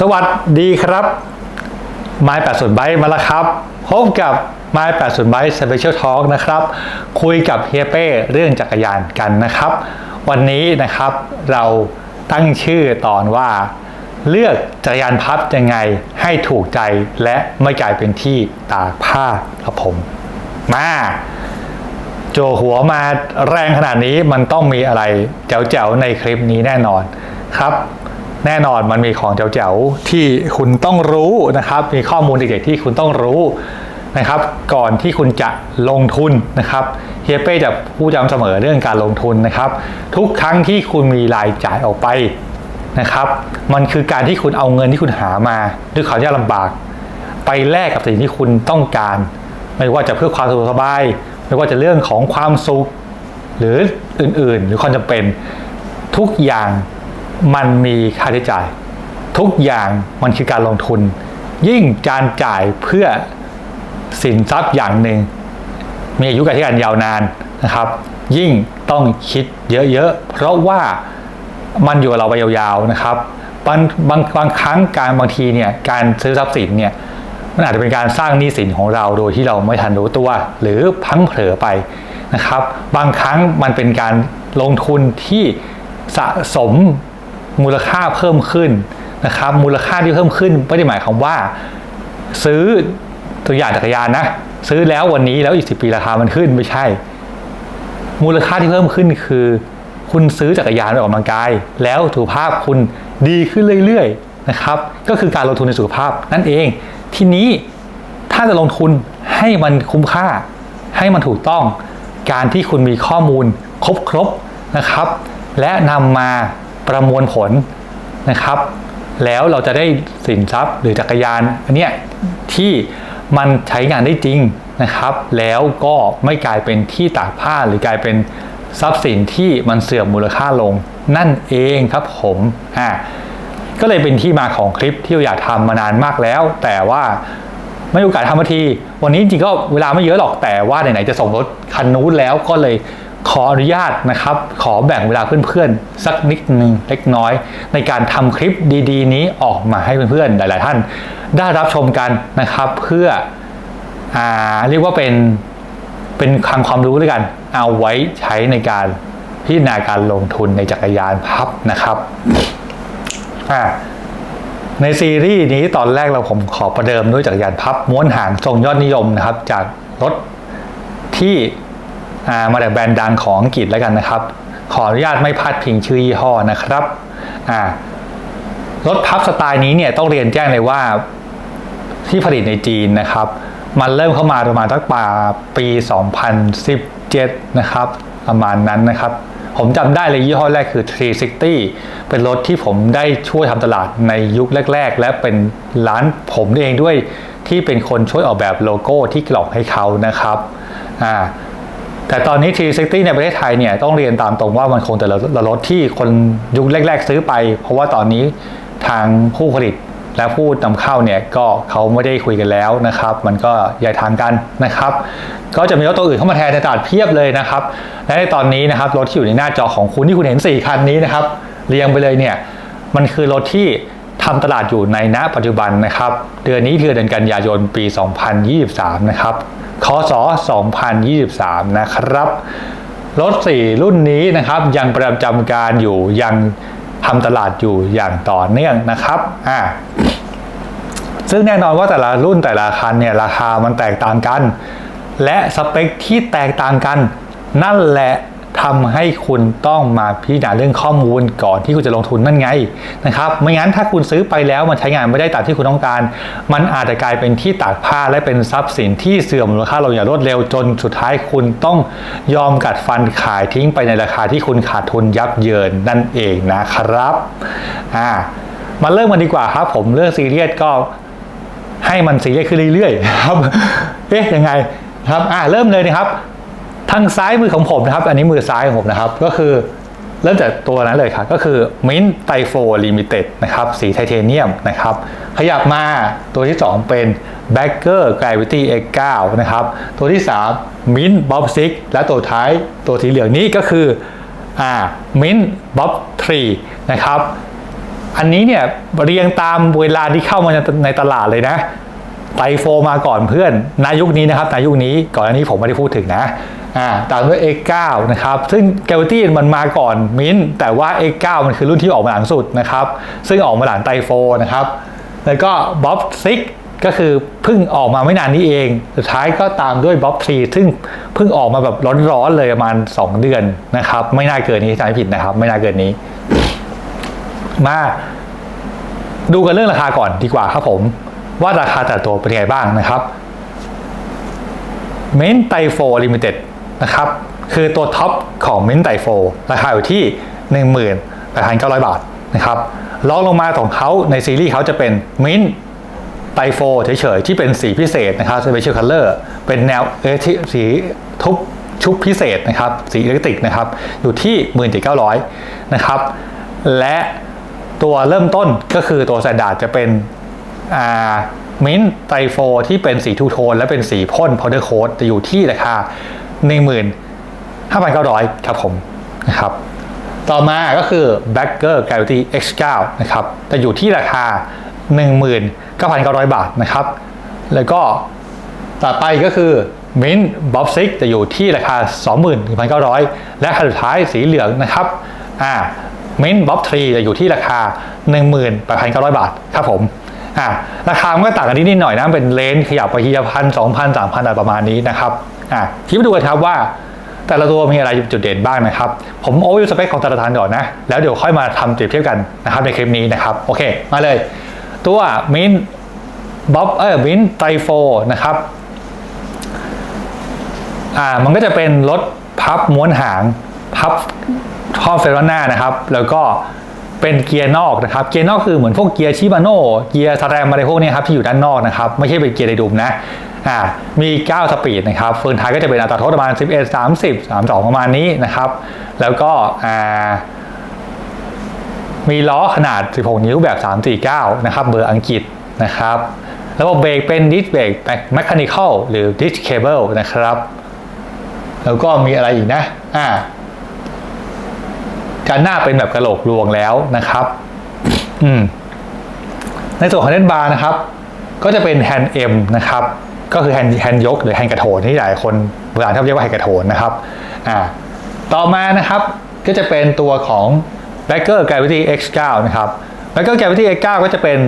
สวัสดีครับ ไม้แปดศูนย์ไบมาแล้วครับ พบกับไม้แปดศูนย์ไบสเปเชียลทอล์กนะครับ คุยกับเฮียเป้เรื่องจักรยานกันนะครับ วันนี้นะครับเราตั้งชื่อตอนว่า เลือกจักรยานพับยังไงให้ถูกใจและไม่กลายเป็นที่ตากผ้าครับผม มาโจหัวมาแรงขนาดนี้มันต้องมีอะไรแจ๋วๆในคลิปนี้แน่นอนครับ แน่นอนมันมีของแจ๋วๆที่คุณต้องรู้นะครับ มีข้อมูลเด็ดๆที่คุณต้องรู้นะครับ ก่อนที่คุณจะลงทุนนะครับเฮียเป้จะพูดย้ำเสมอเรื่องการลงทุนนะครับ ทุกครั้งที่คุณมีรายจ่ายออกไปนะครับ มันคือการที่คุณเอาเงินที่คุณหามาด้วยความยากลำบาก ไปแลกกับสิ่งที่คุณต้องการ ไม่ว่าจะเพื่อความสะดวกสบาย ไม่ว่าจะเรื่องของความสุขหรืออื่นๆ หรือความจำเป็นทุกอย่าง มันมีค่าใช้จ่าย ทุกอย่างมันคือการลงทุน ยิ่งการจ่ายเพื่อสินทรัพย์อย่างหนึ่ง มีอายุการใช้งานยาวนานนะครับ ยิ่งต้องคิดเยอะๆ เพราะว่ามันอยู่กับเราไปยาวๆนะครับบางบางบางครั้งการบางทีเนี่ยการซื้อทรัพย์สินเนี่ยมันอาจจะเป็นการสร้างหนี้สินของเราโดยที่เราไม่ทันรู้ตัว หรือพังเผลอไปนะครับ บางครั้งมันเป็นการลงทุนที่สะสม มูลค่าเพิ่มขึ้นนะครับ มูลค่าที่เพิ่มขึ้นไม่ได้หมายความว่า ซื้อตัวอย่างจักรยานนะซื้อแล้ววันนี้แล้วอีกสิปีราคามันขึ้นไม่ใช่ มูลค่าที่เพิ่มขึ้นคือ คุณซื้อจักรยานไปออกกำลังกาย แล้วสุขภาพคุณดีขึ้นเรื่อยๆนะครับก็คือการลงทุนในสุขภาพนั่นเอง ทีนี้ถ้าจะลงทุนให้มันคุ้มค่า ให้มันถูกต้องการที่คุณมีข้อมูลครบๆนะครับ และนำมา ประมวลผลนะครับ แล้วเราจะได้สินทรัพย์หรือจักรยานอันเนี้ยที่มันใช้งานได้จริงนะครับ แล้วก็ไม่กลายเป็นที่ตากผ้าหรือกลายเป็นทรัพย์สินที่มันเสื่อมมูลค่าลง นั่นเองครับผมอ่าก็เลยเป็นที่มาของคลิปที่เราอยากทำมานานมากแล้ว แต่ว่าไม่มีโอกาสทำมาที วันนี้จริงก็เวลาไม่เยอะหรอกแต่ว่าไหนๆจะส่งรถคันนู้นแล้วก็เลย ขออนุญาตนะครับ ขอแบ่งเวลาเพื่อนๆ สักนิดหนึ่งเล็กน้อย ในการทำคลิปดีๆ นี้ออกมาให้เพื่อนๆ หลายๆท่าน ได้รับชมกันนะครับ เพื่ออเรียกว่าเป็นเป็นคลังความรู้ด้วยกัน เอาไว้ใช้ในการพิจารณาการลงทุนในจักรยานพับนะครับในซีรีส์นี้ตอนแรกเราผมขอประเดิมด้วยจักรยานพับม้วนหางทรงยอดนิยมนะครับ จากรถที่ มาจากแบรนด์ดังของอังกฤษแล้วกันนะครับ ขออนุญาตไม่พลาดพิงชื่อยี่ห้อนะครับรถพับสไตล์นี้เนี่ยต้องเรียนแจ้งเลยว่าที่ผลิตในจีนนะครับ มันเริ่มเข้ามาประมาณตั้งแต่ปี 2017 นะครับประมาณนั้นนะครับ ผมจำได้เลยยี่ห้อแรกคือ 360 เป็นรถที่ผมได้ช่วยทำตลาดในยุคแรก ๆ และเป็นร้านผมเองด้วยที่เป็นคนช่วยออกแบบโลโก้ที่กล่องให้เขานะครับอ่า แต่ตอนนี้ 360 ในประเทศไทยเนี่ยต้องเรียนตามตรงว่ามันคงแต่ละรถที่คนยุคแรก ๆ ซื้อไป เพราะว่าตอนนี้ทางผู้ผลิตและผู้นำเข้าเนี่ยก็เขาไม่ได้คุยกันแล้วนะครับ มันก็ย้ายทางกันนะครับ ก็จะมีรถตัวอื่นเข้ามาแทนในตลาดเพียบเลยนะครับ และในตอนนี้นะครับรถที่อยู่ในหน้าจอของคุณที่คุณเห็น 4 คันนี้นะครับ เรียงไปเลยเนี่ยมันคือรถที่ ทำตลาดอยู่ในณปัจจุบันนะครับ เดือนนี้คือเดือนกันยายนปี 2023 นะครับคศ2023 นะครับรถ4รุ่นนี้นะครับ ยังประจำการอยู่ยังทำตลาดอยู่อย่างต่อเนื่องนะครับอ่าซึ่งแน่นอนว่าแต่ละรุ่นแต่ละคันเนี่ยราคามันแตกต่างกัน และสเปคที่แตกต่างกัน นั่นแหละ ทำให้คุณต้องมาพิจารณาเรื่องข้อมูลก่อนที่คุณจะลงทุนนั่นไงนะครับไม่งั้นถ้าคุณซื้อไปแล้วมันใช้งานไม่ได้ตามที่คุณต้องการ มันอาจจะกลายเป็นที่ตากผ้าและเป็นทรัพย์สินที่เสื่อมมูลค่าลงอย่างรวดเร็วจนสุดท้ายคุณต้องยอมกัดฟันขายทิ้งไปในราคาที่คุณขาดทุนยับเยินนั่นเองนะครับอ่ามาเริ่มกันดีกว่าครับ ผมเรื่องซีเรียสก็ให้มันซีเรียสขึ้นเรื่อยๆครับเอ๊ะยังไงครับอ่าเริ่มเลยนะครับ ทางซ้ายมือของผมนะครับ อันนี้มือซ้ายของผมนะครับ ก็คือเริ่มจากตัวนั้นเลยครับ ก็คือมินไตโฟลิมิเต็ดนะครับ สีไทเทเนียมนะครับ ขยับมาตัวที่ 2 เป็น b a c k e r Gravity X9 นะครับ ตัวที่ 3 Mint Bob 6 และตัวท้ายตัวสีเหลืองนี้ก็คืออ่า Mint Bob 3 นะครับ อันนี้เนี่ยเรียงตามเวลาที่เข้ามาในตลาดเลยนะไตโฟมาก่อนเพื่อนนายุคนี้นะครับนายุคนี้ก่อนอันนี้ผมไม่ได้พูดถึงนะ อ่าตามด้วย X9 นะครับ ซึ่ง Gravity มันมาก่อนมิ้นแต่ว่า X9 มันคือรุ่นที่ออกมาหลังสุดนะครับ ซึ่งออกมาหลังไตโฟนะครับ แล้วก็บ๊อบซิกก็คือเพิ่งออกมาไม่นานนี้เอง สุดท้ายก็ตามด้วยบ๊อบทรีซึ่งเพิ่งออกมาแบบร้อนๆเลยประมาณ 2 เดือนนะครับ ไม่น่าเกินนี้จำไม่ผิดนะครับ ไม่น่าเกินนี้ มาดูกันเรื่องราคาก่อนดีกว่าครับผม ว่าราคาแต่ตัวเป็นยังไงบ้างนะครับเมนไตโฟลิมิเต็ด นะครับ คือตัวท็อปของเมนไตโฟราคาอยู่ที่ 18,900 บาทนะครับรองลงมาของเขาในซีรีส์เขาจะเป็นมินไตโฟเฉยๆ ที่เป็นสีพิเศษนะครับ Special Color เป็นแนวเอที่สีทุบชุบพิเศษนะครับ สีอิเล็กทริกนะครับ อยู่ที่ 17,900 นะครับ และตัวเริ่มต้นก็คือตัวแซนดาร์ดจะเป็นมินไตโฟที่เป็นสีทูโทนและเป็นสีพ่นพาวเดอร์โค้ดจะอยู่ที่ราคา 15,900 ครับผมนะครับต่อมาก็คือ b a c k e r Gravity X9 นะครับจะอยู่ที่ราคา 19,900 บาทนะครับ แล้วก็ต่อไปก็คือ Mint Bob 6 จะอยู่ที่ราคา 21,900 และคันสุดท้ายสีเหลืองนะครับอ่า Mint Bob 3 จะอยู่ที่ราคา 18,900 บาทครับผม อ่าราคามันก็ต่างกันนิดหน่อยนะเป็นเลนขยับไปทีละพันสองพันสามพันอะไรประมาณนี้นะครับอ่าทีมาดูกันครับว่าแต่ละตัวมีอะไรจุดเด่นบ้างนะครับ ผมโอเวอร์สเปคของแต่ละทานก่อนนะ แล้วเดี๋ยวค่อยมาทำเปรียบเทียบกันนะครับในคลิปนี้นะครับ โอเค มาเลย ตัวมินบ๊อบเออมินไตโฟนะครับ อ่า มันก็จะเป็นรถพับม้วนหาง พับท่อเฟรนหน้านะครับ แล้วก็ เป็นเกียร์นอกนะครับ เกียร์นอกคือเหมือนพวกเกียร์ชิบาโน่เกียร์สแตมอะไรพวกนี้ครับที่อยู่ด้านนอกนะครับ ไม่ใช่เป็นเกียร์ไดดุมนะอ่ามี 9 สปีดนะครับเฟืองท้ายก็จะเป็นอัตราโทษประมาณ 11 30 32 ประมาณนี้นะครับ แล้วก็อ่ามีล้อขนาด 16 นิ้วแบบ 349 นะครับ เบอร์อังกฤษนะครับระบบเบรกเป็นดิสเบรกแมคานิคอลหรือดิสเคเบิลนะครับ แล้วก็มีอะไรอีกนะ อ่า การหน้าเป็นแบบกระโหลกรวงแล้วนะครับ อืม ในส่วนของเล่นบาร์นะครับ ก็จะเป็นแฮนด์เอ็มนะครับ ก็คือแฮนด์แฮนด์ยกหรือแฮนด์กระโถนที่หลายคนโบราณชอบเรียกว่าแฮนด์กระโถนนะครับ อ่า ต่อมานะครับ ก็จะเป็นตัวของ b a c k e r Gravity X9 นะครับ b a c k e r Gravity X9 ก็จะเป็น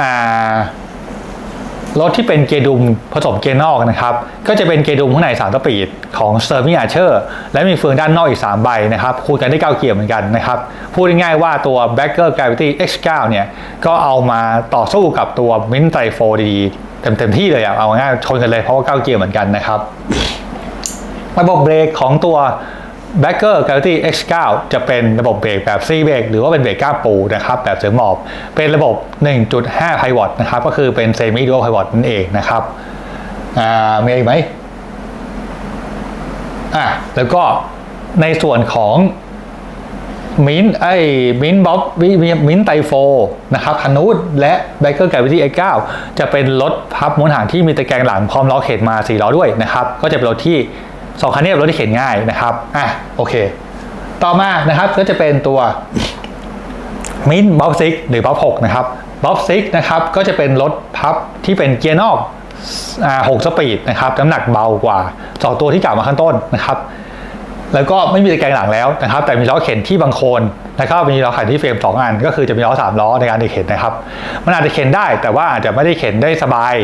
อ่า รถที่เป็นเกียร์ดุมผสมเกียร์นอกนะครับ ก็จะเป็นเกียร์ดุมข้างใน3สปีดของ s t e r m i n g Archer และมีเฟืองด้านนอกอีก 3 ใบนะครับคูณกันได้ 9 เกียร์เหมือนกันนะครับ พูดง่ายๆว่าตัว b a c k e r Gravity X9 เนี่ยก็เอามาต่อสู้กับตัว Mint Tri 4ดีๆเต็มๆที่เลยอะเอาง่ายๆชนกันเลยเพราะว่า 9 เกียร์เหมือนกันนะครับระบบเบรกของตัว b a c k e r Gravity X9 จะเป็นระบบเบรกแบบ C เบรกหรือว่าเป็นเบรกก้าปูนะครับแบบเสริมหมอบ เป็นระบบ 1.5 Pivot นะครับก็คือเป็น Semi Dual Pivot นั่นเองนะครับอ่ามีอีกไหมอะแล้วก็ในส่วนของมินไอ้มินบ๊อบมินไตโฟนะครับคันนูดและ b a c k e r Gravity X9 จะเป็นรถพับม้วนหางที่มีตะแกรงหลังพร้อมล้อเข็นมา 4 ล้อด้วยนะครับ ก็จะเป็นรถที่ สองคันนี้เป็นรถที่เข็นง่ายนะครับอะโอเค ต่อมานะครับก็จะเป็นตัวมินบ๊อบซิกหรือบ๊อบหกนะครับบ๊อบซิกนะครับก็จะเป็นรถพับที่เป็นเกียร์นอกอ่าหกสปีดนะครับน้ำหนักเบากว่าสองตัวที่กล่าวมาข้างต้นนะครับ แล้วก็ไม่มีตะแกรงหลังแล้วนะครับ แต่มีล้อเข็นที่บางโคนแล้วก็มีล้อเข็นที่เฟรม2อัน ก็คือจะมีล้อ3ล้อในการเข็นนะครับ มันอาจจะเข็นได้แต่ว่าอาจจะไม่ได้เข็นได้สบาย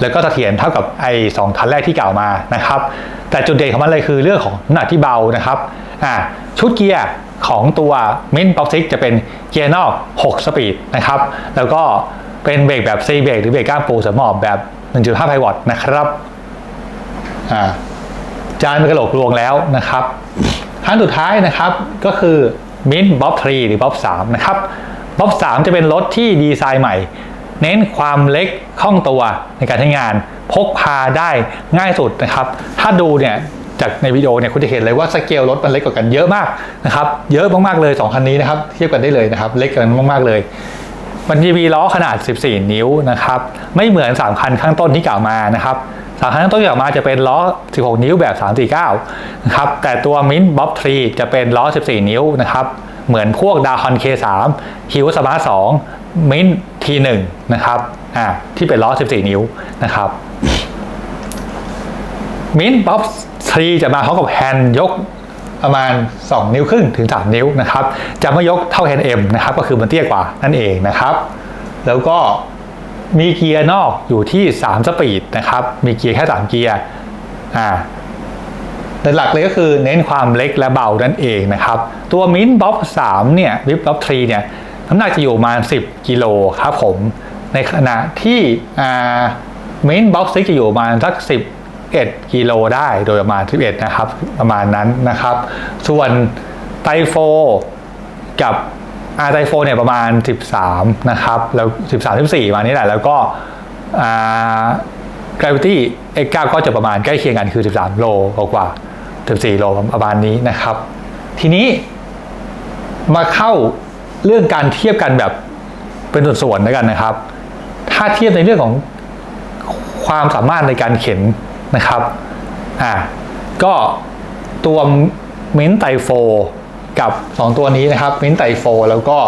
แล้วก็เสถียรเท่ากับไอ้สองคันแรกที่กล่าวมานะครับ แต่จุดเด่นของมันเลยคือเรื่องของน้ำหนักที่เบานะครับอ่าชุดเกียร์ของตัวมินป๊อปซิกจะเป็นเกียร์นอก 6 สปีดนะครับ แล้วก็เป็นเบรกแบบ C เบรกหรือเบรกก้ามปูเสมหมอบแบบ 1.5 ไพวอตนะครับอ่าจานเป็นกระโหลกรวงแล้วนะครับขั้นสุดท้ายนะครับก็คือมินบ๊อบ3หรือบ๊อบ3นะครับบ๊อบ3จะเป็นรถที่ดีไซน์ใหม่ เน้นความเล็กคล่องตัวในการใช้งาน พกพาได้ง่ายสุดนะครับ ถ้าดูเนี่ยจากในวิดีโอเนี่ยคุณจะเห็นเลยว่าสเกลรถมันเล็กกว่ากันเยอะมากนะครับ เยอะมากๆเลย 2 คันนี้นะครับ เทียบกันได้เลยนะครับ เล็กกันมากๆเลยมันจะมีล้อขนาด 14 นิ้วนะครับ ไม่เหมือน 3 คันข้างต้นที่กล่าวมานะครับสามคันข้างต้นที่กล่าวมาจะเป็นล้อ 16 นิ้วแบบ 349 นะครับ แต่ตัวมินบ๊อบ3จะเป็นล้อ 14 นิ้วนะครับ เหมือนพวกดาคอน K3 ฮิวสมาร์ท2 มินทีหนึ่งนะครับอ่าที่เป็นล้อ 14 นิ้วนะครับมินป๊อป3จะมาพร้อมกับแฮนด์ยกประมาณ 2 นิ้วครึ่งถึง 3 นิ้วนะครับ จะไม่ยกเท่าแฮนด์ M นะครับ ก็คือมันเตี้ยกว่านั่นเองนะครับ แล้วก็มีเกียร์นอกอยู่ที่ 3 สปีดนะครับ มีเกียร์แค่ 3 เกียร์อ่าหลักเลยก็คือเน้นความเล็กและเบานั่นเองนะครับ ตัวมินบ๊อบ3เนี่ยวิบบ๊อบ3เนี่ย น้ำหนักจะอยู่ประมาณ 10 กิโลครับผม ในขณะที่มินบ๊อบซิกจะอยู่ประมาณสัก 11 กิโลได้โดยประมาณ 11 นะครับ ประมาณนั้นนะครับ ส่วนไตโฟกับอาไตโฟเนี่ยประมาณ 13 นะครับแล้ว 13 14มานี้แหละ แล้วก็อ่า Gravity X9 ก็จะประมาณใกล้เคียงกันคือ 13 โลกว่า14 โลประมาณนี้นะครับ ทีนี้มาเข้า เรื่องการเทียบกันแบบเป็นส่วนๆแล้วกันนะครับ ถ้าเทียบในเรื่องของความสามารถในการเข็นนะครับอ่าก็ตัวมินไตโฟกับ 2 ตัวนี้นะครับมินไตโฟแล้วก็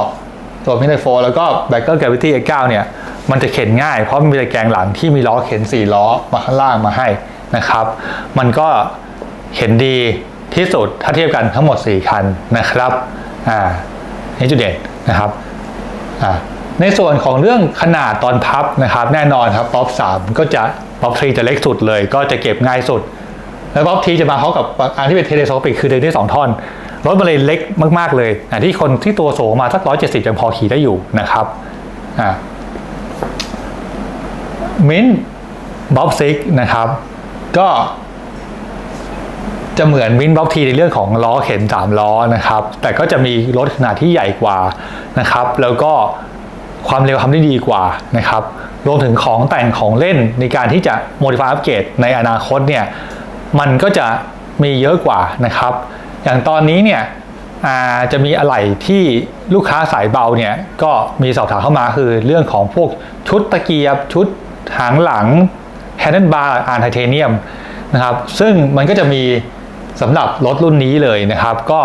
ตัวมินไตโฟแล้วก็แบเกอร์ Gravity X9 เนี่ยมันจะเข็นง่ายเพราะมันมีตะแกรงหลังที่มีล้อเข็น 4 ล้อมาข้างล่างมาให้นะครับ มันก็เข็นดีที่สุดถ้าเทียบกันทั้งหมด 4 คันนะครับอ่า นี่จุดเด่นนะครับในส่วนของเรื่องขนาดตอนพับนะครับ แน่นอนครับป๊อป3ก็จะป๊อป3จะเล็กสุดเลย ก็จะเก็บง่ายสุด แล้วป๊อปทีจะมาพร้อมกับอันที่เป็นเทเลโซปิกคือเดินได้สองท่อนรถมันเลยเล็กมาก ๆ เลยอะที่คนที่ตัวสูงมาสักร้อยเจ็ดสิบยังพอขี่ได้อยู่นะครับมินบ๊อบซิกนะครับ ก็ จะเหมือนมินบ๊อบทีในเรื่องของล้อเข็นสามล้อนะครับ แต่ก็จะมีรถขนาดที่ใหญ่กว่านะครับ แล้วก็ความเร็วทำได้ดีกว่านะครับ รวมถึงของแต่งของเล่นในการที่จะโมดิฟายอัปเกรดในอนาคตเนี่ย มันก็จะมีเยอะกว่านะครับ อย่างตอนนี้เนี่ยจะมีอะไหล่ที่ลูกค้าสายเบาเนี่ย ก็มีสอบถามเข้ามาคือเรื่องของพวกชุดตะเกียบ ชุดหางหลังแฮนด์บาร์อาร์ไทเทเนียมนะครับ ซึ่งมันก็จะมี สำหรับรถรุ่นนี้เลยนะครับ ก็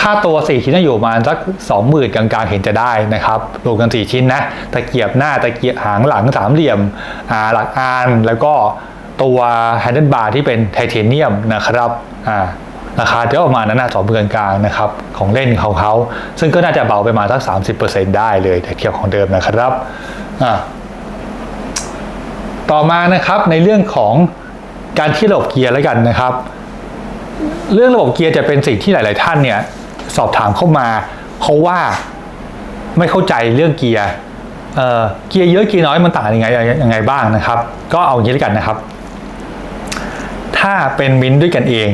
ค่าตัว 4 ชิ้นอยู่ประมาณสัก20,000กลางๆเห็นจะได้นะครับรวมกัน 4 ชิ้นนะตะเกียบหน้าตะเกียบหางหลังสามเหลี่ยมหลักอานแล้วก็ตัวแฮนเด์บาร์ที่เป็นไทเทเนียมนะครับอ่าราคาจะประมาณนั้นนะสองเือนกลางนะครับ ของเล่นของเขา ซึ่งก็น่าจะเบาไปมาสัก 30%ได้เลยแต่เทียบของเดิมนะครับต่อมานะครับในเรื่องของการที่ระบบเกียร์แล้วกันนะครับ เรื่องระบบเกียร์จะเป็นสิ่งที่หลาย ๆ ท่านเนี่ยสอบถามเข้ามาเพราะว่าไม่เข้าใจเรื่องเกียร์เออเกียร์เยอะเกียร์น้อยมันต่างยังไงยังไงบ้างนะครับ ก็เอาอย่างนี้แล้วกันนะครับ ถ้าเป็นมินด้วยกันเอง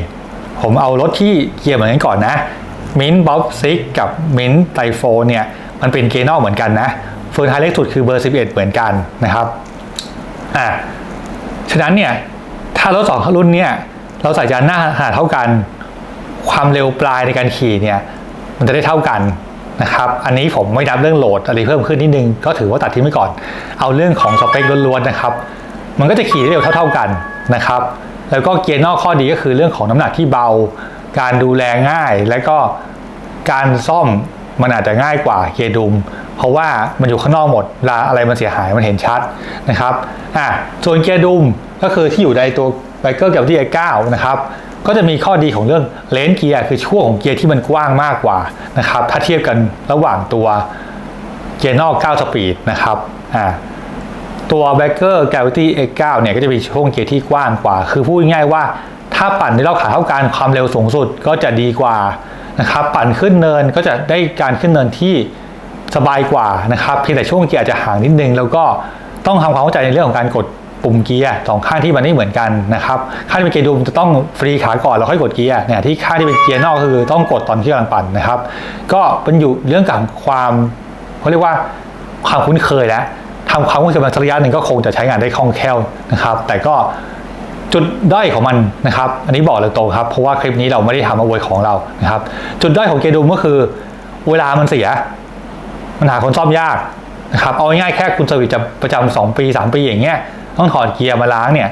ผมเอารถที่เกียร์เหมือนกันก่อนนะ มินบ๊อบซิกกับมินไตโฟเนี่ยมันเป็นเกียร์นอกเหมือนกันนะเฟิร์นไฮเล็กสุดคือเบอร์ 11 เหมือนกันนะครับอ่าฉะนั้นเนี่ยถ้ารถสองรุ่นเนี่ย เราใส่จานหน้าขนาดเท่ากัน ความเร็วปลายในการขี่เนี่ยมันจะได้เท่ากันนะครับอันนี้ผมไม่นับเรื่องโหลดอะไรเพิ่มขึ้นนิดนึงก็ถือว่าตัดทิ้งไว้ก่อน เอาเรื่องของสเปคล้วนๆนะครับ มันก็จะขี่ได้เร็วเท่า ๆกันนะครับ แล้วก็เกียร์นอกข้อดีก็คือเรื่องของน้ำหนักที่เบา การดูแลง่าย และก็การซ่อมมันอาจจะง่ายกว่าเกียร์ดุม เพราะว่ามันอยู่ข้างนอกหมดเวลาอะไรมันเสียหายมันเห็นชัดนะครับอะส่วนเกียร์ดุมก็คือที่อยู่ในตัว ไบเกอร์กับที่ i9 นะครับก็จะมีข้อดีของเรื่องเลนเกียร์คือช่วงของเกียร์ที่มันกว้างมากกว่านะครับถ้าเทียบกันระหว่างตัวเกียร์นอก 9 สปีดนะครับอ่าตัว b บเกอร์ Gravity X9 เนี่ยก็จะมีช่วงเกียร์ที่กว้างกว่า คือพูดง่ายๆว่าถ้าปั่นในรอบขาเท่ากันความเร็วสูงสุดก็จะดีกว่านะครับปั่นขึ้นเนินก็จะได้การขึ้นเนินที่สบายกว่านะครับเพียงแต่ช่วงเกียร์อาจจะห่างนิดนึง แล้วก็ต้องทำความเข้าใจในเรื่องของการกด ปุ่มเกียร์สองข้างที่มันไม่เหมือนกันนะครับข้างที่เป็นเกียร์ดูมจะต้องฟรีขาก่อนแล้วค่อยกดเกียร์เนี่ยที่ข้างที่เป็นเกียร์นอกคือต้องกดตอนที่กำลังปั่นนะครับ ก็เป็นอยู่เรื่องกับความเขาเรียกว่าความคุ้นเคยแล้วทำความคุ้นเคยมาสักระยะหนึ่งก็คงจะใช้งานได้คล่องแคล่วนะครับ แต่ก็จุดด้อยของมันนะครับ อันนี้บอกเลยตรงครับ เพราะว่าคลิปนี้เราไม่ได้ทำมาอวยของเรานะครับ จุดด้อยของเกียร์ดูมก็คือเวลามันเสีย มันหาคนซ่อมยากนะครับ เอาง่ายๆแค่คุณสวิตจะประจำสองปีสามปีอย่างเงี้ย ต้องถอดเกียร์มาล้างเนี่ย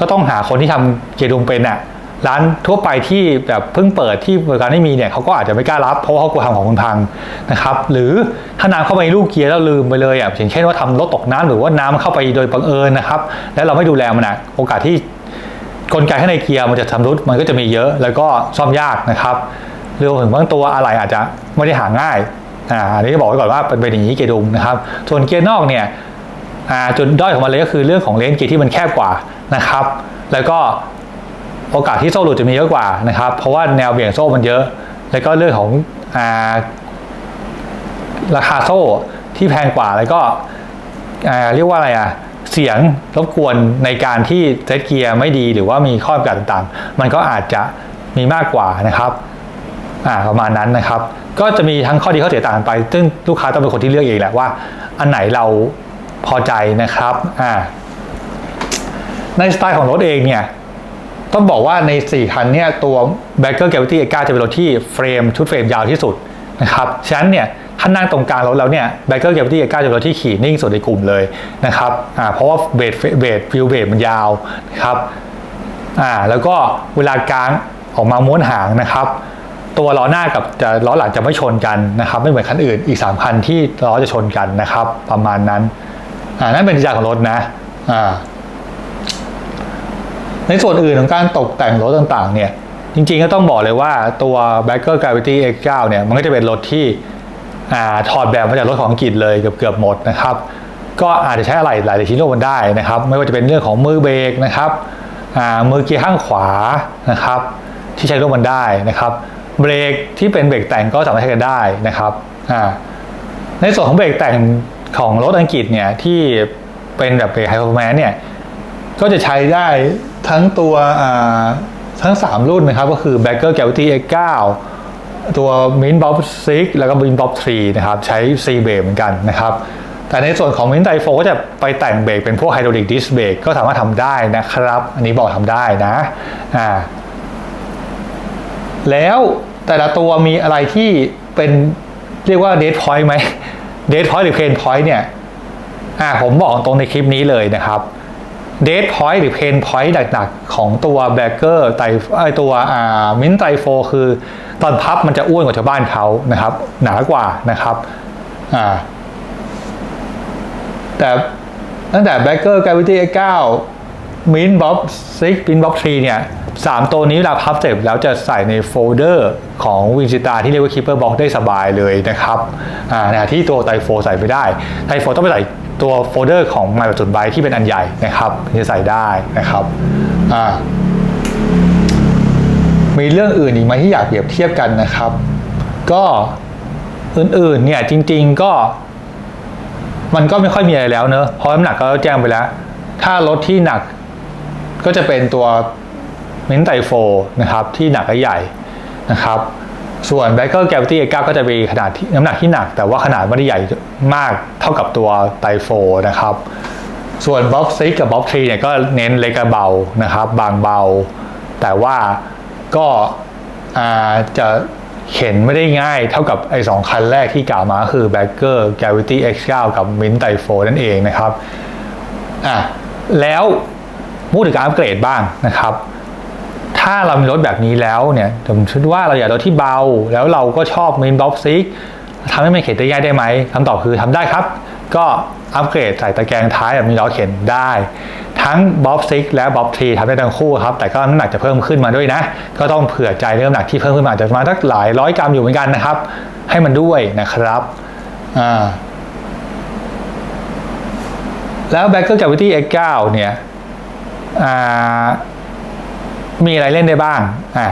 ก็ต้องหาคนที่ทำเกียร์ดุมเป็นอะร้านทั่วไปที่แบบเพิ่งเปิดที่บริการไม่มีเนี่ยเขาก็อาจจะไม่กล้ารับเพราะเขากลัวทำของมันพังนะครับ หรือถ้าน้ำเข้าไปในลูกเกียร์แล้วลืมไปเลยอะอย่างเช่นว่าทำรถตกน้ำหรือว่าน้ำเข้าไปโดยบังเอิญนะครับ แล้วเราไม่ดูแลมันนะโอกาสที่กลไกข้างในเกียร์มันจะทำรุดมันก็จะมีเยอะ แล้วก็ซ่อมยากนะครับรวมถึงบางตัวอะไรอาจจะไม่ได้หาง่ายอ่าอันนี้บอกไว้ก่อนว่าเป็นเป็นอย่างนี้เกียร์ดุมนะครับ ส่วนเกียร์นอกเนี่ย จุดด้อยของมันเลยก็คือเรื่องของเลนส์กียร์ที่มันแคบกว่านะครับ แล้วก็โอกาสที่โซ่หลุดจะมีเยอะกว่านะครับ เพราะว่าแนวเบี่ยงโซ่มันเยอะ แล้วก็เรื่องของอาราคาโซ่ที่แพงกว่า แล้วก็เรียกว่าอะไรอะเสียงรบกวนในการที่เซตเกียร์ไม่ดีหรือว่ามีข้อจำกัดต่างๆ มันก็อาจจะมีมากกว่านะครับอ่าประมาณนั้นนะครับ ก็จะมีทั้งข้อดีข้อเสียต่างไป ซึ่งลูกค้าต้องเป็นคนที่เลือกเองแหละว่า อันไหนเรา พอใจนะครับอ่าในสไตล์ของรถเองเนี่ยต้องบอกว่าใน 4 คันเนี่ยตัว b a c k e r Gravity X9 จะเป็นรถที่เฟรมชุดเฟรมยาวที่สุดนะครับฉะนั้นเนี่ยถ้านั่งตรงกลางรถแล้วเนี่ย b a c k e r Gravity X9 จะเป็นรถที่ขี่นิ่งสุดในกลุ่มเลยนะครับอ่าเพราะว่าเบสเบสฟิลเบสมันยาวนะครับอ่าแล้วก็เวลากลางออกมาม้วนหางนะครับตัวล้อหน้ากับจะล้อหลังจะไม่ชนกันนะครับ ไม่เหมือนคันอื่นอีก 3 คันที่ล้อจะชนกันนะครับ ประมาณนั้น อ่านั่นเป็นดีไซน์ของรถนะอ่าในส่วนอื่นของการตกแต่งรถต่างๆ เนี่ย จริงๆก็ต้องบอกเลยว่าตัว b a c k e r Gravity X9 เนี่ย มันก็จะเป็นรถที่อถอดแบบมาจากรถของอังกฤษเลยเกือบๆหมดนะครับ ก็อาจจะใช้อะไรหลายๆชิ้นร่วมกันได้นะครับ ไม่ว่าจะเป็นเรื่องของมือเบรกนะครับมือเกียร์ข้างขวานะครับ ที่ใช้ร่วมกันได้นะครับ เบรกที่เป็นเบรกแต่งก็สามารถใช้กันได้นะครับในส่วนของเบรกแต่ง ของรถอังกฤษเนี่ยที่เป็นแบบเบรกไฮ p ์แมนเนี่ยก็จะใช้ได้ทั้งตัวทั้ง 3 รุ่นนะครับ ก็คือ b a c k e r Gravity X9 ตัว Mint Bob 6 แล้วก็ Mint Bob 3 นะครับ ใช้ C เบรกเหมือนกันนะครับ แต่ในส่วนของ Mint Type 4ก็จะไปแต่งเบรกเป็นพวก Hydraulic Disc Brake ก็สามารถทำได้นะครับ อันนี้บอกทำได้นะอ่าแล้วแต่ละตัวมีอะไรที่เป็นเรียกว่า dead point ไหม dead point หรือ pain point เนี่ยอ่าผมบอกตรงในคลิปนี้เลยนะครับ dead point หรือ pain point หนักๆ ของตัว b a c k e r ไตไอตัวอ่ามินไตโฟคือตอนพับมันจะอ้วนกว่าชาวบ้านเขานะครับ หนากว่านะครับอ่าแต่ตั้งแต่ b a c k e r Gravity X9 Min Bob 6 Min Bob 3เนี่ย สามตัวนี้เวลาพับเสร็จแล้วจะใส่ในโฟลเดอร์ของ w i n c i t a ที่เรียกว่า Keeper Box ได้สบายเลยนะครับอ่านะที่ตัวไตโฟใส่ไม่ได้ไตโฟต้องไปใส่ตัวโฟลเดอร์ของ My จุดใบที่เป็นอันใหญ่นะครับจะใส่ได้นะครับอ่ามีเรื่องอื่นอีกไหมที่อยากเปรียบเทียบกันนะครับ ก็อื่นๆเนี่ยจริง ๆก็ มันก็ไม่ค่อยมีอะไรแล้วเนอะเพราะน้ำหนักก็แจ้งไปแล้ว ถ้ารถที่หนักก็จะเป็นตัว เมินไตโฟนะครับที่หนักและใหญ่นะครับส่วน b a c k e r Gravity X9 ก็จะมีขนาดที่น้ำหนักที่หนัก แต่ว่าขนาดไม่ได้ใหญ่มากเท่ากับตัวไตโฟนะครับส่วน Bob 6กับ Bob 3เนี่ยก็เน้นเล็กกับเบานะครับบางเบา แต่ว่าก็าจะเข็นไม่ได้ง่ายเท่ากับไอ้สองคันแรกที่กล่าวมาก็คือ b a c k e r Gravity X9 กับ Mint t y p h o นั่นเองนะครับอะแล้วพูดถึงการอัปเกรดบ้างนะครับ ถ้าเรามีรถแบบนี้แล้วเนี่ยผมคิดว่าเราอยากรถที่เบา แล้วเราก็ชอบ Mint Bob 6ทำให้มันเข็นได้ง่ายได้ไหมคำตอบคือทำได้ครับ ก็อัปเกรดใส่ตะแกรงท้ายแบบมีล้อเข็นได้ ทั้ง Bob 6และ Bob 3ทำได้ทั้งคู่ครับ แต่ก็น้ำหนักจะเพิ่มขึ้นมาด้วยนะ ก็ต้องเผื่อใจเรื่องน้ำหนักที่เพิ่มขึ้นมาจะประมาณสักหลายร้อยกรัมอยู่เหมือนกันนะครับ ให้มันด้วยนะครับอ่าแล้ว b a c k e r Gravity X9 เนี่ยอ่า มีอะไรเล่นได้บ้างอ่า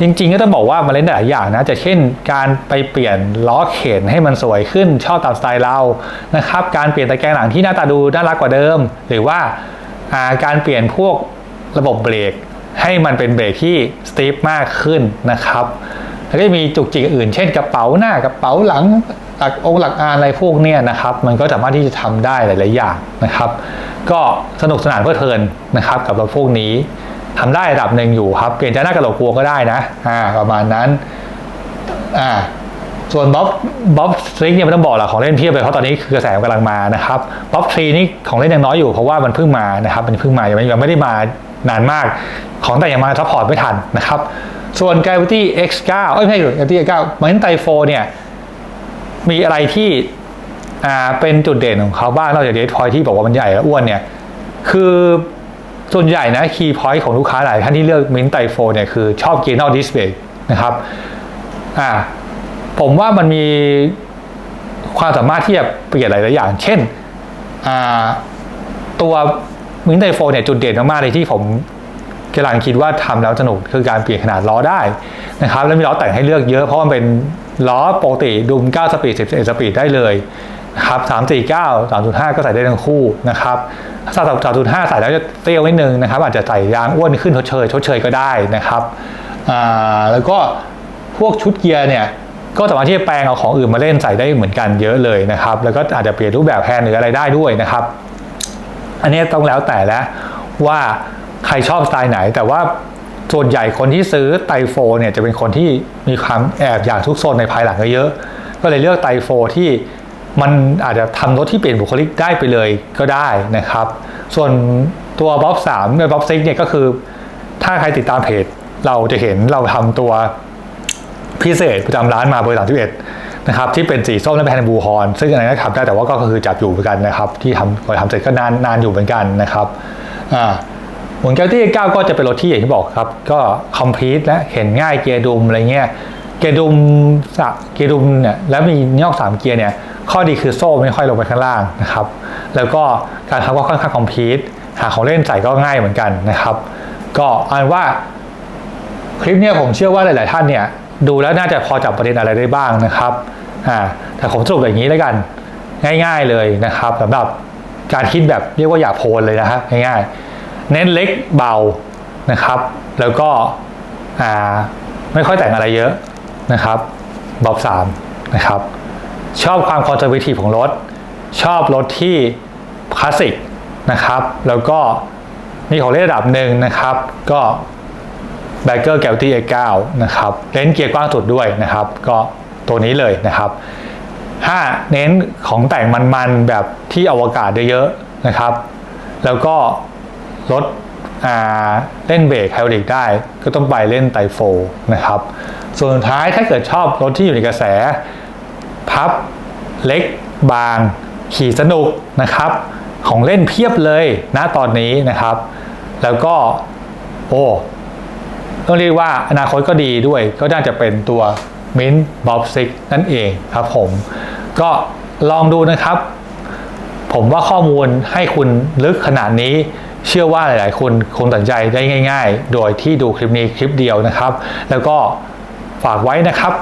จริงๆก็ต้องบอกว่ามันเล่นได้หลายอย่างนะจะเช่น การไปเปลี่ยนล้อเข็นให้มันสวยขึ้นชอบตามสไตล์เรานะครับ การเปลี่ยนตะแกรงหลังที่หน้าตาดูน่ารักกว่าเดิม หรือว่าการเปลี่ยนพวกระบบเบรกให้มันเป็นเบรกที่สตีฟมากขึ้นนะครับแล้วก็มีจุกจิกอื่น เช่นกระเป๋าหน้ากระเป๋าหลังหลักองค์หลักอานอะไรพวกเนี้ยนะครับ มันก็สามารถที่จะทำได้หลาย ๆ อย่างนะครับ ก็สนุกสนานเพลิดเพลินนะครับกับรถพวกนี้ ทำได้ระดับหนึ่งอยู่ครับ เปลี่ยนจากหน้ากระโหลกพวงก็ได้นะอ่าประมาณนั้นอ่าส่วนบ๊อบบ๊อบทริกเนี่ยไม่ต้องบอกหรอกของเล่นเพียบเลยเพราะตอนนี้คือกระแสกำลังมานะครับบ๊อบทรีนี่ของเล่นยังน้อยอยู่เพราะว่ามันเพิ่งมานะครับมันเพิ่งมายังไม่ยังไม่ได้มานานมาก ของแต่ยังมาซัพพอร์ตไม่ทันนะครับ ส่วน Gravity X9 เอ้ยไม่ใช่ Gravity X9 มันไตโฟเนี่ยมีอะไรที่อ่าเป็นจุดเด่นของเขาบ้างนอกจากเดทพอยที่บอกว่ามันใหญ่และอ้วนเนี่ยคือ ส่วนใหญ่นะคีย์พอยต์ของลูกค้าหลายท่านที่เลือกมินไตโฟเนี่ยคือชอบเกนอลดิสเพย์นะครับอ่าผมว่ามันมีความสามารถที่จะเปลี่ยนหลาย ๆ อย่าง เช่นอ่าตัวมินไตโฟเนี่ยจุดเด่นมาก ๆ เลยที่ผมกำลังคิดว่าทำแล้วสนุกคือการเปลี่ยนขนาดล้อได้นะครับ แล้วมีล้อแต่งให้เลือกเยอะเพราะมันเป็นล้อปกติดุม 9 สปีด 11 สปีดได้เลย ครับ349 3.5ก็ใส่ได้ทั้งคู่นะครับถ้า3.5ใส่แล้วจะเตี้ยวนิดนึงนะครับ อาจจะใส่ยางอ้วนขึ้นชดเชยชดเชยก็ได้นะครับอ่าแล้วก็พวกชุดเกียร์เนี่ยก็สามารถที่จะแปลงเอาของอื่นมาเล่นใส่ได้เหมือนกันเยอะเลยนะครับ แล้วก็อาจจะเปลี่ยนรูปแบบแพนหรืออะไรได้ด้วยนะครับ อันนี้ต้องแล้วแต่แล้วว่าใครชอบสไตล์ไหน แต่ว่าส่วนใหญ่คนที่ซื้อไตโฟเนี่ยจะเป็นคนที่มีความแอบอยากทุกโซนในภายหลังเยอะ ก็เลยเลือกไตโฟที่ มันอาจจะทำรถที่เปลี่ยนบุคลิกได้ไปเลยก็ได้นะครับ ส่วนตัวบ๊อบ3กับบ๊อบซิกเนี่ยก็คือ ถ้าใครติดตามเพจเราจะเห็นเราทำตัวพิเศษประจำร้านมาเบอร์31นะครับที่เป็นสีส้มและแพนบูฮอน ซึ่งอันนั้นก็ทำได้แต่ว่าก็คือจับอยู่เหมือนกันนะครับ ที่ทำพอทำเสร็จก็นานนานอยู่เหมือนกันนะครับอ่าหมุนแกลที่9ก็จะเป็นรถที่อย่างที่บอกครับ ก็คอมพลีทและเห็นง่ายเกียร์ดุมอะไรเงี้ย เกียร์ดุมสะเกียร์ดุมเนี่ยแล้วมีนอก3เกียร์เนี่ยข้อดีคือโซ่ไม่ค่อยลงไปข้างล่างนะครับ แล้วก็การทำก็ค่อนข้างคอมพีทหาของเล่นใส่ก็ง่ายเหมือนกันนะครับ ก็อันว่าคลิปเนี้ยผมเชื่อว่าหลาย ๆ ท่านเนี่ยดูแล้วน่าจะพอจับประเด็นอะไรได้บ้างนะครับอ่าแต่ผมสรุปอย่างนี้แล้วกัน ง่าย ๆ เลยนะครับสำหรับการคิดแบบเรียกว่าอย่าโพลเลยนะครับง่ายๆ เน้นเล็กเบานะครับ แล้วก็อ่าไม่ค่อยแต่งอะไรเยอะ นะครับบอบสามนะครับ ชอบความคอนเซอร์วทีฟของรถ ชอบรถที่คลาสสิกนะครับ แล้วก็มีของเล่นระดับหนึ่งนะครับ ก็แบเกอร์แกลตี้ X9 นะครับเลนส์เกียร์กว้างสุดด้วยนะครับ ก็ตัวนี้เลยนะครับ 5 เน้นของแต่งมันๆ แบบที่อวกาศเยอะๆนะครับ แล้วก็รถเล่นเบรกไฮดริกได้ก็ต้องไปเล่นไตโฟนะครับ ส่วนสุดท้ายถ้าเกิดชอบรถที่อยู่ในกระแส พับเล็กบาง ขี่สนุกนะครับ ของเล่นเพียบเลยนะตอนนี้นะครับ แล้วก็โอ้ต้องเรียกว่าอนาคตก็ดีด้วย ก็น่าจะเป็นตัวมินบ๊อบซิกนั่นเองครับผม ก็ลองดูนะครับ ผมว่าข้อมูลให้คุณลึกขนาดนี้ เชื่อว่าหลาย ๆ คนคงตัดใจได้ง่าย ๆ โดยที่ดูคลิปนี้คลิปเดียวนะครับ แล้วก็ ฝากไว้นะครับ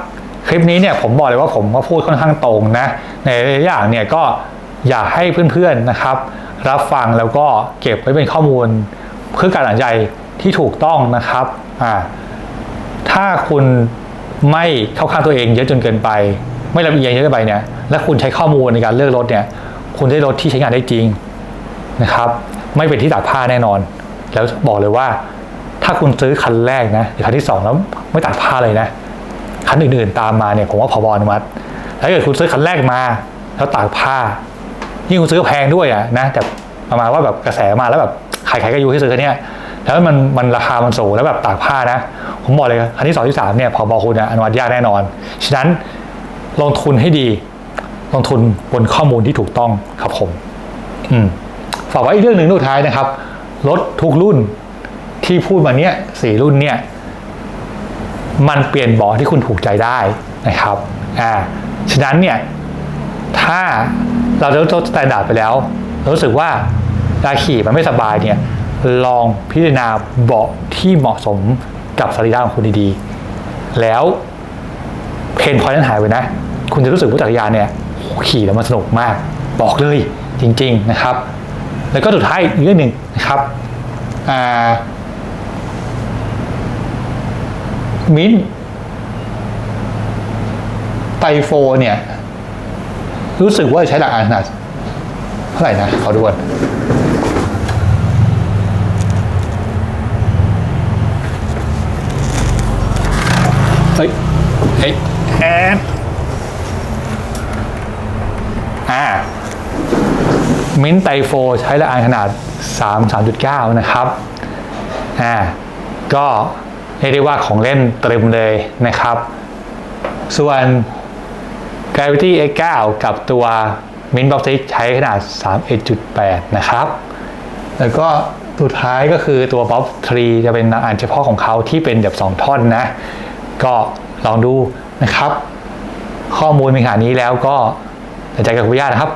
คลิปนี้เนี่ยผมบอกเลยว่าผมก็พูดค่อนข้างตรงนะ ในหลายอย่างเนี่ยก็อยากให้เพื่อนๆนะครับ รับฟังแล้วก็เก็บไว้เป็นข้อมูลเพื่อการตัดสินใจที่ถูกต้องนะครับอ่าถ้าคุณไม่เข้าข้างตัวเองเยอะจนเกินไป ไม่ลำเอียงเยอะเกินไปเนี่ยและคุณใช้ข้อมูลในการเลือกรถเนี่ยคุณได้รถที่ใช้งานได้จริงนะครับ ไม่เป็นที่ตากผ้าแน่นอน แล้วบอกเลยว่า ถ้าคุณซื้อคันแรกนะหรือคันที่สองแล้วไม่ตากผ้าเลยนะ คันอื่นๆตามมาเนี่ยผมว่าพอบอนุมัติถ้าเกิดคุณซื้อคันแรกมา แล้วตากผ้า ยิ่งคุณซื้อแพงด้วยอะนะแต่ประมาณว่าแบบกระแสมาแล้วแบบใครๆก็อยู่ที่ซื้อคันเนี้ยแล้วมันมันราคามันสูงแล้วแบบตากผ้านะ ผมบอกเลยคันที่สองที่สามเนี่ยพอบอคุณอนุมัติยากแน่นอน ฉะนั้นลงทุนให้ดี ลงทุนบนข้อมูลที่ถูกต้องครับผม อืมฝากไว้อีกเรื่องหนึ่งสุดท้ายนะครับรถทุกรุ่นที่พูดมาเนี้ยสี่รุ่นเนี่ย มันเปลี่ยนเบาะที่คุณถูกใจได้นะครับอ่าฉะนั้นเนี่ยถ้าเราจะลดสแตนดาร์ดไปแล้ว รู้สึกว่าการขี่มันไม่สบายเนี่ยลองพิจารณาเบาะที่เหมาะสมกับสรีระของคุณดีๆ แล้วเพนพอยนั้นหายไปนะ คุณจะรู้สึกว่าจักรยานเนี่ยขี่แล้วมันสนุกมาก บอกเลยจริง ๆนะครับ แล้วก็สุดท้ายอีกเรื่องหนึ่งนะครับอ่า มิ้นท์ไตโฟเนี่ย รู้สึกว่าใช้หลักการขนาดเท่าไหร่นะขอดูก่อนเฮ้ยเฮ้ยแอนอ่ามิ้นท์ไตโฟใช้ละอานขนาด 3 3.9 นะครับ อ่า ก็เรียกได้ว่าของเล่นเต็มเลยนะครับ ส่วน Gravity X9 กับตัว Mint Box 6ใช้ขนาด 31.8 นะครับ แล้วก็สุดท้ายก็คือตัว Bob 3 จะเป็นอันเฉพาะของเขาที่เป็นแบบ 2 ท่อนนะ ก็ลองดูนะครับ ข้อมูลมีขนาดนี้แล้วก็ตัดใจกับคุณย่านะครับ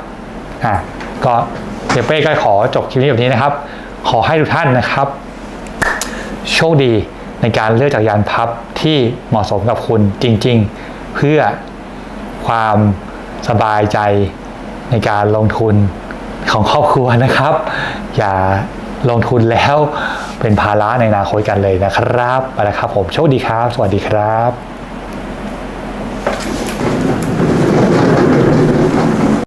อะก็เดี๋ยวเป้ก็ขอจบคลิปนี้แบบนี้นะครับ ขอให้ทุกท่านนะครับ โชคดี ในการเลือกจักรยานพับที่เหมาะสมกับคุณจริง ๆ เพื่อความสบายใจในการลงทุนของครอบครัวนะครับ อย่าลงทุนแล้วเป็นภาระในอนาคตกันเลยนะครับไปแล้วครับผมโชคดีครับ สวัสดีครับ